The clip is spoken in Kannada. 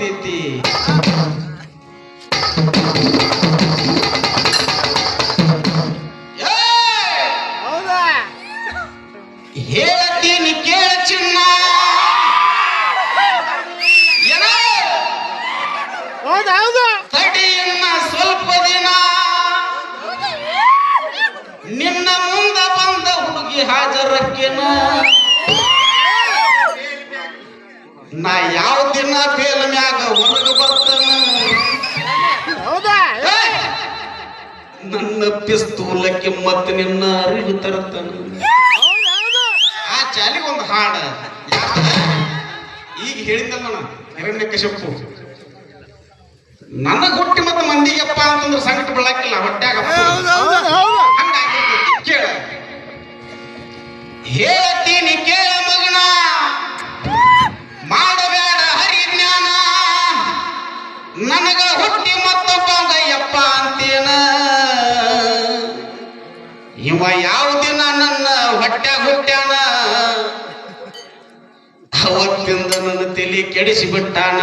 ಬಂದೈತಿ ಹೇಳ್ತೀನಿ ಕೇಳ ಚಿನ್ನ. ಏನ? ಹೌದಾ ಹೌದು? ತಡಿಯನ್ನ ಸ್ವಲ್ಪ ದಿನ. ನಿನ್ನ ಮುಂದ ಬಂದ ಹುಡುಗಿ ಹಾಜರಕ್ಕೆನ? ನಾ ಯಾವ ದಿನ ಫೇಲ್ ಮ್ಯಾಗ ಹೊರಗ ಬರ್ತನ! ನನ್ನ ಪಿಸ್ತೂಲಕ್ಕೆ ಮತ್ತೆ ನಿನ್ನ ಅರಿವು ತರ್ತನ. ಹೌದಾ ಆ ಚಾಲಿಗೆ ಒಂದು ಹಾಡ. ಈಗ ಹೇಳಿದ್ದಲ್ಲ ನಾನು ಹಿರಣ್ಯ ಕಶಪ್ಪು. ನನ್ನ ಗುಟ್ಟಿ ಮತ್ತೆ ಮಂದಿಗೆಪ್ಪ ಅಂತಂದ್ರೆ ಸಂಕಟ ಹೌದು. ಹಂಗಾಗಿರ್ತೈತಿ. ಕೇಳ. ಹೇಳ್ತೀನಿ ಹುಟ್ಟಿ ಮತ್ತೊಬ್ಬ ಯಪ್ಪ ಅಂತೇನ. ಇವ ಯಾವ ದಿನ ನನ್ನ ಹೊಟ್ಯಾಗ ಹುಟ್ಟ್ಯಾನ? ಅವತ್ತಿಂದ ನನ್ನ ತಲೆ ಕೆಡಿಸಿ ಬಿಟ್ಟಾನ